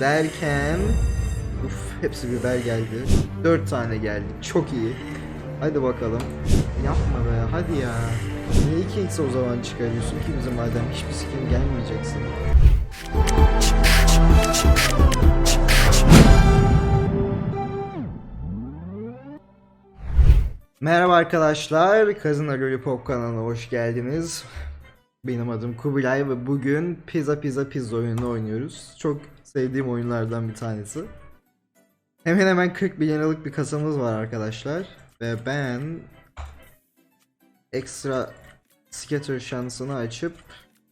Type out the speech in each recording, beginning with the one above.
derken Uf hepsi biber geldi. 4 tane geldi. Çok iyi. Hadi bakalım. Yapma be hadi ya. Niye 2x o zaman çıkarıyorsun ki bize madem hiçbir skin gelmeyeceksin. Merhaba arkadaşlar, Kazına Lollipop kanalına hoş geldiniz. Benim adım Kubilay ve bugün Pizza Pizza Pizza oyununu oynuyoruz. Çok sevdiğim oyunlardan bir tanesi. Hemen hemen 40 bin liralık bir kasamız var arkadaşlar. Ve ben ekstra scatter şansını açıp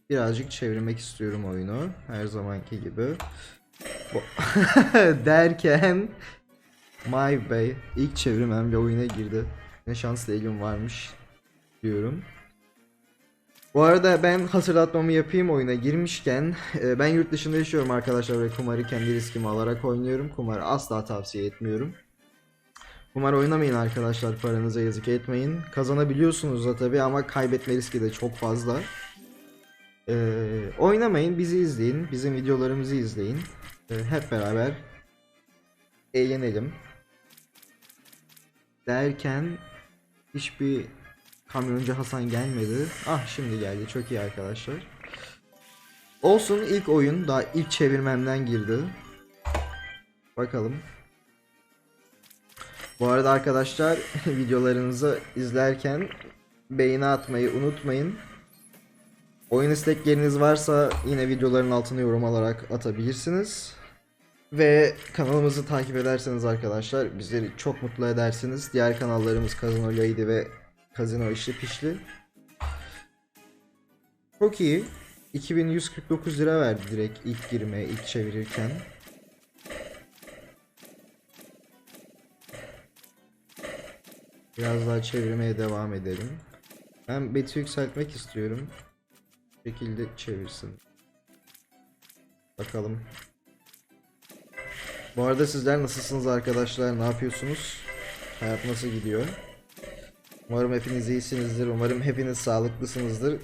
birazcık çevirmek istiyorum oyunu. Her zamanki gibi. Derken My Bey ilk çevirmemle oyuna girdi. Ne şanslı elim varmış diyorum. Bu arada ben hatırlatmamı yapayım oyuna girmişken e, ben yurt dışında yaşıyorum arkadaşlar ve kumarı kendi riskimi alarak oynuyorum. Kumarı asla tavsiye etmiyorum. Kumar oynamayın arkadaşlar paranıza yazık etmeyin. Kazanabiliyorsunuz da tabi ama kaybetme riski de çok fazla. Ee, oynamayın bizi izleyin bizim videolarımızı izleyin. Ee, hep beraber eğlenelim. Derken hiçbir kamyoncu Hasan gelmedi. Ah şimdi geldi çok iyi arkadaşlar. Olsun ilk oyun daha ilk çevirmemden girdi. Bakalım. Bu arada arkadaşlar videolarınızı izlerken beğeni atmayı unutmayın. Oyun istekleriniz varsa yine videoların altına yorum alarak atabilirsiniz. Ve kanalımızı takip ederseniz arkadaşlar bizleri çok mutlu edersiniz. Diğer kanallarımız Kazino Lady ve Kazino İşli Pişli. Çok iyi. 2149 lira verdi direkt ilk girmeye, ilk çevirirken. Biraz daha çevirmeye devam edelim. Ben beti yükseltmek istiyorum. Bu şekilde çevirsin. Bakalım. Bu arada sizler nasılsınız arkadaşlar? Ne yapıyorsunuz? Hayat nasıl gidiyor? Umarım hepiniz iyisinizdir. Umarım hepiniz sağlıklısınızdır.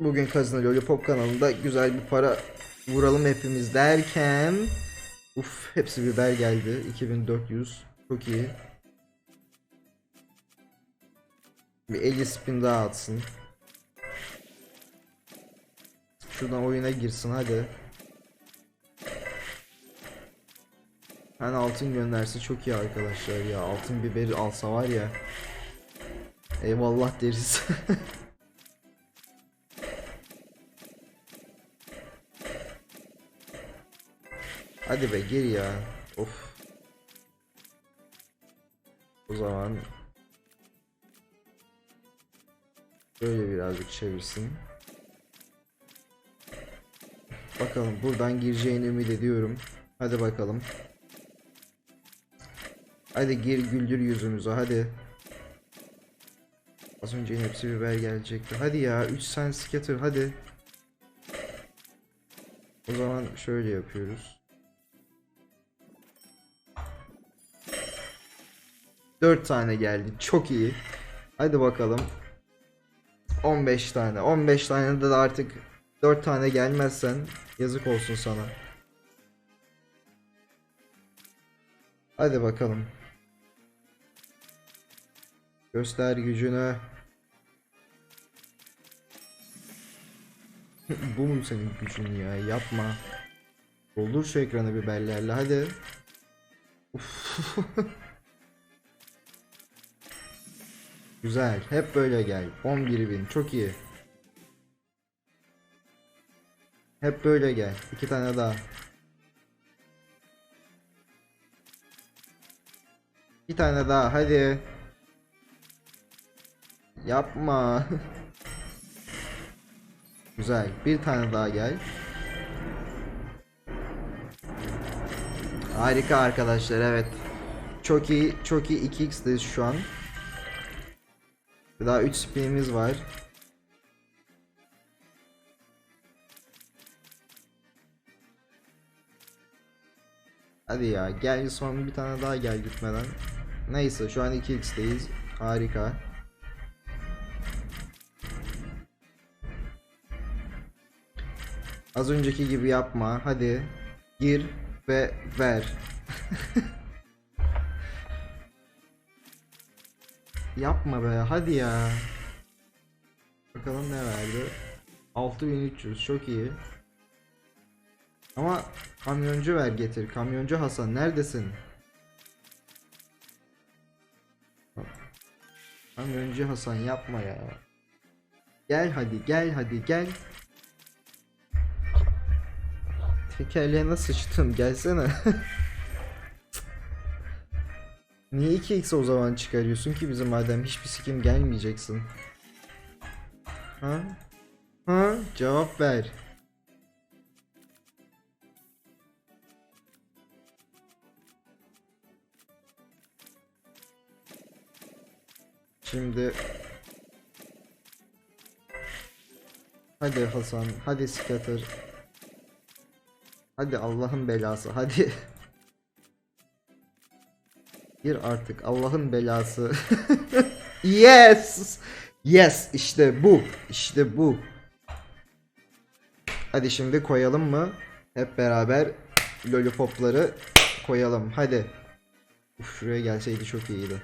Bugün Kazino Lollipop kanalında güzel bir para vuralım hepimiz derken Uf hepsi biber geldi. 2400. Çok iyi. Bir 50 spin daha atsın. Şuradan oyuna girsin hadi. Hani altın gönderse çok iyi arkadaşlar ya. Altın biberi alsa var ya. Eyvallah deriz. Hadi be gir ya. Of. O zaman böyle birazcık çevirsin. Bakalım buradan gireceğini ümit ediyorum. Hadi bakalım. Hadi gir güldür yüzümüzü hadi. Az önce hepsi biber gelecekti. Hadi ya 3 sen scatter hadi. O zaman şöyle yapıyoruz. 4 tane geldi. Çok iyi. Hadi bakalım. 15 tane. 15 tane de artık 4 tane gelmezsen yazık olsun sana. Hadi bakalım. Göster gücünü. Bu mu senin gücün ya? Yapma. Doldur şu ekranı biberlerle hadi. Güzel. Hep böyle gel. 11 bin. Çok iyi. Hep böyle gel. İki tane daha. Bir tane daha. Hadi. Yapma. Güzel. Bir tane daha gel. Harika arkadaşlar. Evet. Çok iyi. Çok iyi 2x'deyiz şu an. Daha 3 spinimiz var. Hadi ya gel son bir tane daha gel gitmeden. Neyse şu an 2x'teyiz. Harika. Az önceki gibi yapma. Hadi. Gir. Ve ver. Yapma be hadi ya. Bakalım ne verdi. 6300 çok iyi. Ama kamyoncu ver getir. Kamyoncu Hasan neredesin? Kamyoncu Hasan yapma ya. Gel hadi gel hadi gel. Tekerleğine sıçtım gelsene. Niye 2x o zaman çıkarıyorsun ki bizim madem hiçbir sikim gelmeyeceksin? Ha? Ha? Cevap ver. Şimdi Hadi Hasan, hadi scatter. Hadi Allah'ın belası, hadi. Gir artık Allah'ın belası. yes! Yes, işte bu. İşte bu. Hadi şimdi koyalım mı? Hep beraber lollipopları koyalım. Hadi. Uf, şuraya gelseydi çok iyiydi.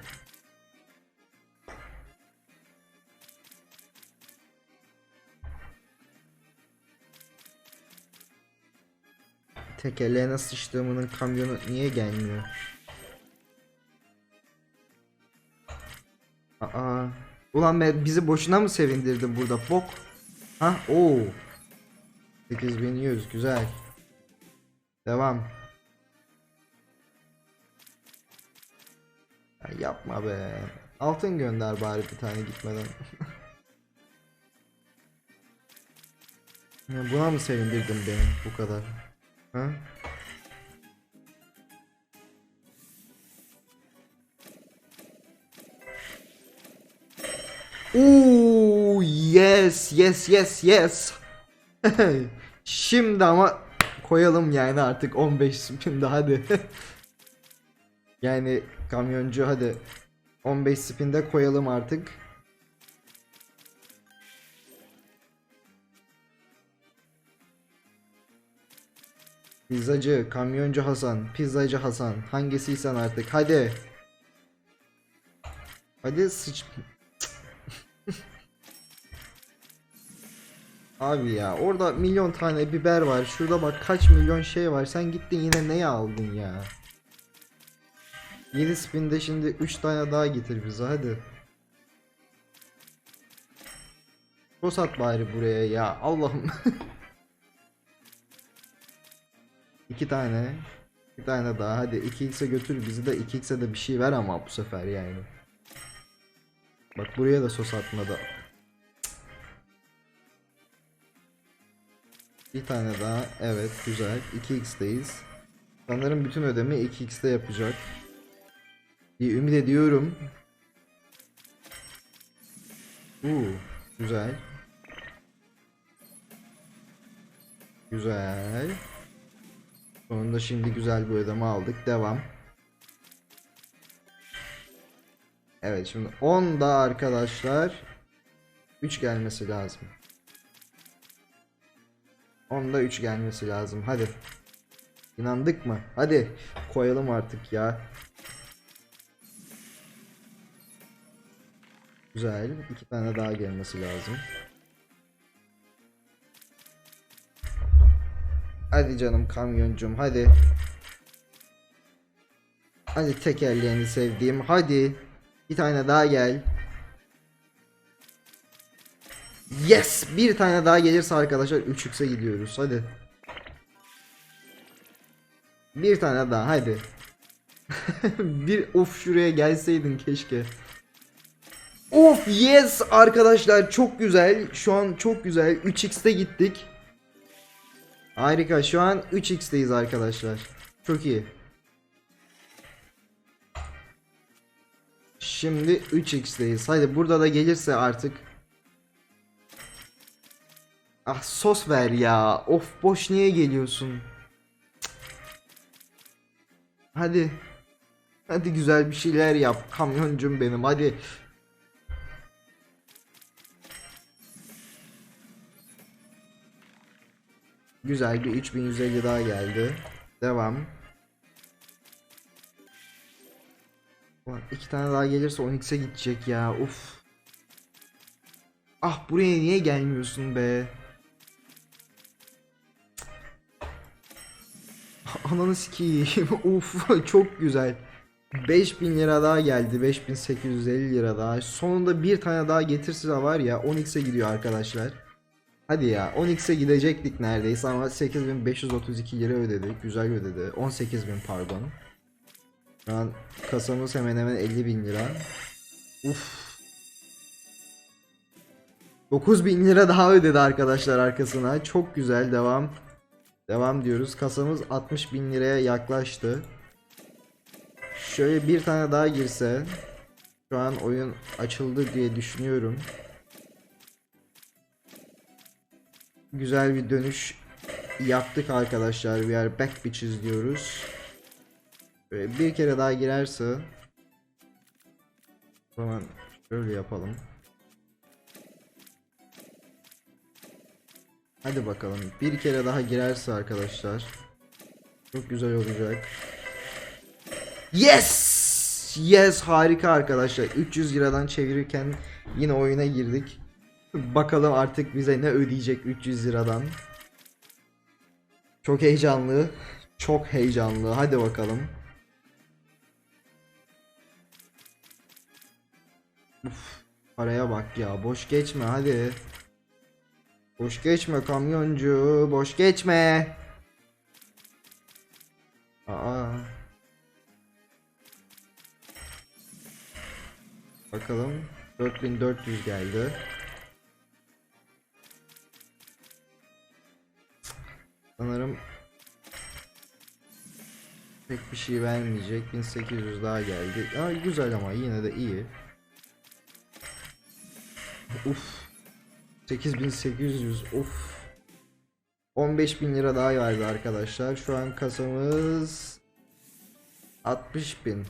Tekerleğine sıçtığımın kamyonu niye gelmiyor? Aa. Ulan be bizi boşuna mı sevindirdin burada bok? Ha o. 8100 güzel. Devam. Ya yapma be. Altın gönder bari bir tane gitmeden. Buna mı sevindirdin beni bu kadar? Ha? Oo yes yes yes yes. Şimdi ama koyalım yani artık 15 spinde hadi. yani kamyoncu hadi 15 spinde koyalım artık. Pizzacı, kamyoncu Hasan, pizzacı Hasan hangisiysen artık hadi. Hadi sıç... Abi ya orada milyon tane biber var. Şurada bak kaç milyon şey var. Sen gittin yine neye aldın ya? 7 spinde şimdi 3 tane daha getir bize hadi. Sos at bari buraya ya Allah'ım. İki tane. Bir tane daha hadi 2x'e götür bizi de 2x'e de bir şey ver ama bu sefer yani. Bak buraya da sos atmadı. Bir tane daha. Evet güzel. 2x'teyiz. Sanırım bütün ödeme 2x'te yapacak. Bir ümit ediyorum. Uuu güzel. Güzel. Sonunda şimdi güzel bir ödeme aldık. Devam. Evet şimdi 10 da arkadaşlar 3 gelmesi lazım. 10'da 3 gelmesi lazım. Hadi. İnandık mı? Hadi koyalım artık ya. Güzel. iki tane daha gelmesi lazım. Hadi canım kamyoncum hadi. Hadi tekerleğini sevdiğim hadi. Bir tane daha gel. Yes! Bir tane daha gelirse arkadaşlar 3x'e gidiyoruz. Hadi. Bir tane daha hadi. bir of şuraya gelseydin keşke. Of yes arkadaşlar çok güzel. Şu an çok güzel. 3x'te gittik. Harika şu an 3x'teyiz arkadaşlar. Çok iyi. Şimdi 3x'teyiz. Hadi burada da gelirse artık. Ah sos ver ya. Of boş niye geliyorsun? Cık. Hadi. Hadi güzel bir şeyler yap. Kamyoncum benim hadi. Güzel bir 3150 daha geldi. Devam. Ulan iki tane daha gelirse 10x'e gidecek ya. Uf. Ah buraya niye gelmiyorsun be? Ananı sikiyim. Uf çok güzel. 5000 lira daha geldi. 5850 lira daha. Sonunda bir tane daha getirse var ya 10x'e gidiyor arkadaşlar. Hadi ya 10x'e gidecektik neredeyse ama 8532 lira ödedik. Güzel ödedi. 18000 pardon. Şu an kasamız hemen hemen 50 bin lira. Uf. 9000 lira daha ödedi arkadaşlar arkasına. Çok güzel devam. Devam diyoruz. Kasamız 60 bin liraya yaklaştı. Şöyle bir tane daha girse. Şu an oyun açıldı diye düşünüyorum. Güzel bir dönüş yaptık arkadaşlar. We are back bitches diyoruz. Bir kere daha girerse o zaman şöyle yapalım. Hadi bakalım. Bir kere daha girerse arkadaşlar çok güzel olacak. Yes! Yes harika arkadaşlar. 300 liradan çevirirken yine oyuna girdik. Bakalım artık bize ne ödeyecek 300 liradan. Çok heyecanlı. Çok heyecanlı. Hadi bakalım. Uf, paraya bak ya. Boş geçme hadi. Boş geçme kamyoncu. Boş geçme. Aa. Bakalım. 4400 geldi. Pek bir şey vermeyecek. 1800 daha geldi. Aa, güzel ama yine de iyi. Uf. 8800 uf. 15000 lira daha verdi arkadaşlar. Şu an kasamız 60000.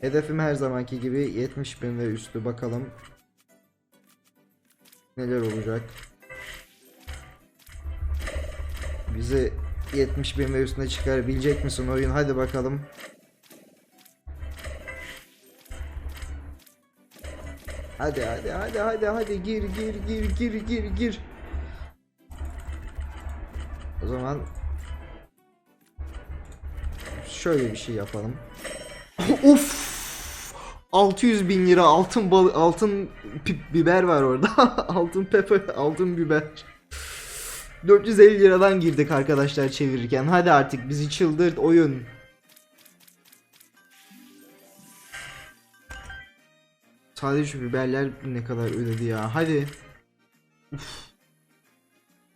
Hedefim her zamanki gibi 70.000 ve üstü bakalım. Neler olacak? Bizi 70.000 ve üstüne çıkarabilecek misin oyun? Hadi bakalım. Hadi hadi hadi hadi hadi gir gir gir gir gir gir. O zaman şöyle bir şey yapalım. Uf! 600 bin lira altın bal altın biber var orada. altın pepper, altın biber. 450 liradan girdik arkadaşlar çevirirken. Hadi artık bizi çıldırt oyun. Sadece şu biberler ne kadar ödedi ya. Hadi. Uf.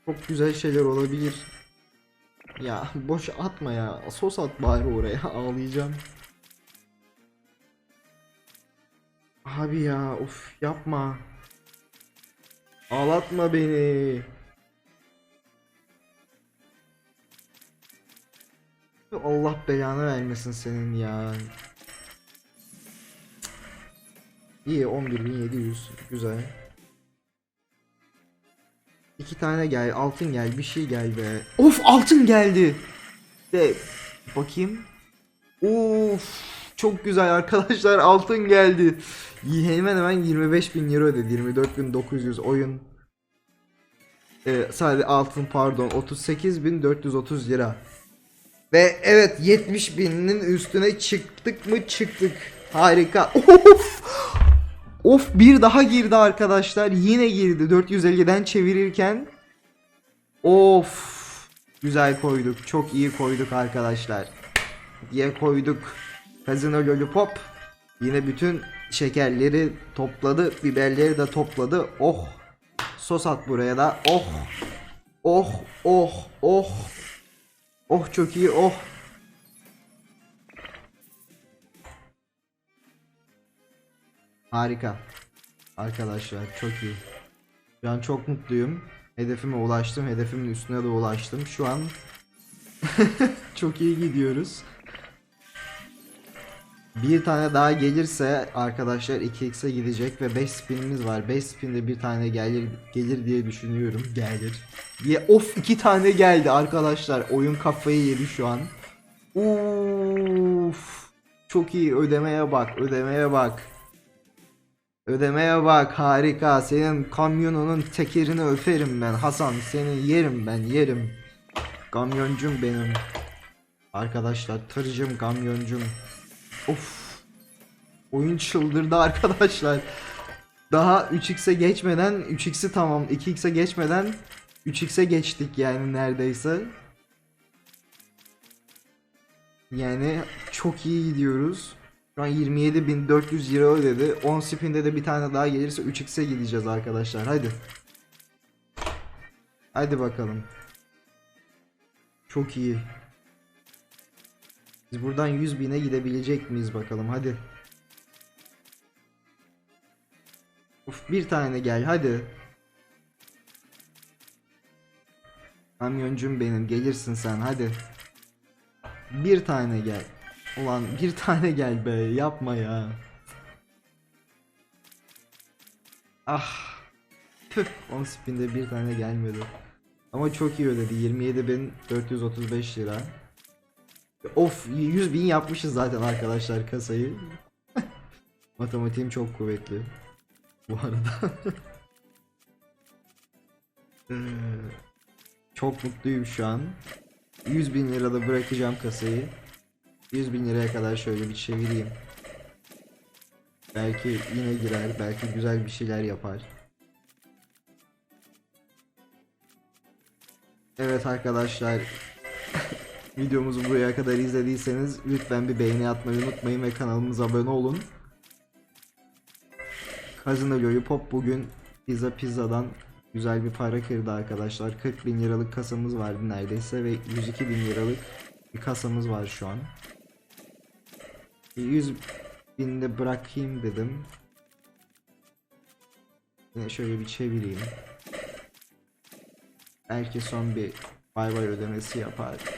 Çok güzel şeyler olabilir. Ya boş atma ya. Sos at bari oraya. Ağlayacağım. Abi ya uf yapma. Ağlatma beni. Allah belanı vermesin senin ya. İyi 11700 güzel. İki tane gel altın gel bir şey gel be. Of altın geldi. De bakayım. Of çok güzel arkadaşlar altın geldi. Hemen hemen 25 bin lira ödedi. 24.900 oyun. Ee, sadece altın pardon 38.430 lira. Ve evet 70 binin üstüne çıktık mı çıktık. Harika. Of. Of bir daha girdi arkadaşlar. Yine girdi 450'den çevirirken. Of. Güzel koyduk. Çok iyi koyduk arkadaşlar. Diye koyduk. Casino Lollipop. Yine bütün şekerleri topladı. Biberleri de topladı. Oh. Sos at buraya da. Oh. Oh. Oh. Oh. Oh çok iyi. Oh. Harika. Arkadaşlar çok iyi. Şu an çok mutluyum. Hedefime ulaştım. Hedefimin üstüne de ulaştım. Şu an çok iyi gidiyoruz. Bir tane daha gelirse arkadaşlar 2x'e gidecek ve 5 spinimiz var. 5 spinde bir tane gelir gelir diye düşünüyorum. Gelir. Diye of iki tane geldi arkadaşlar. Oyun kafayı yedi şu an. Uf. Çok iyi ödemeye bak ödemeye bak. Ödemeye bak harika. Senin kamyonunun tekerini öperim ben. Hasan seni yerim ben yerim. Kamyoncum benim. Arkadaşlar tırcım kamyoncum. Of. Oyun çıldırdı arkadaşlar. Daha 3x'e geçmeden 3x'i tamam 2x'e geçmeden 3x'e geçtik yani neredeyse. Yani çok iyi gidiyoruz. Şu an 27.400 lira ödedi. 10 spinde de bir tane daha gelirse 3x'e gideceğiz arkadaşlar. Hadi. Hadi bakalım. Çok iyi. Biz buradan 100 bine gidebilecek miyiz bakalım hadi. Uf bir tane gel hadi. Kamyoncum benim gelirsin sen hadi. Bir tane gel. Ulan bir tane gel be yapma ya. Ah. Tüh 10 spinde bir tane gelmedi. Ama çok iyi ödedi 27.435 lira. Of 100 bin yapmışız zaten arkadaşlar kasayı. Matematiğim çok kuvvetli. Bu arada. Ee, çok mutluyum şu an. 100 bin lirada bırakacağım kasayı. 100 bin liraya kadar şöyle bir çevireyim. Belki yine girer, belki güzel bir şeyler yapar. Evet arkadaşlar. Videomuzu buraya kadar izlediyseniz lütfen bir beğeni atmayı unutmayın ve kanalımıza abone olun. Casino Lollipop bugün Pizza Pizza'dan güzel bir para kırdı arkadaşlar. 40 bin liralık kasamız vardı neredeyse ve 102 bin liralık bir kasamız var şu an. 100 binde bırakayım dedim. Yine şöyle bir çevireyim. Belki son bir bay bay ödemesi yapar.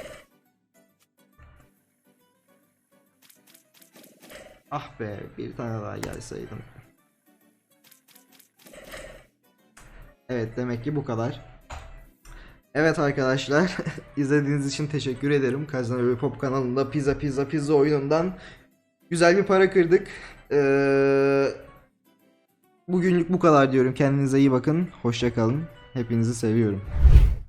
Ah be bir tane daha gelseydim. Evet demek ki bu kadar. Evet arkadaşlar izlediğiniz için teşekkür ederim. Kazan ve Pop kanalında Pizza Pizza Pizza oyunundan güzel bir para kırdık. Ee, bugünlük bu kadar diyorum. Kendinize iyi bakın. Hoşça kalın. Hepinizi seviyorum.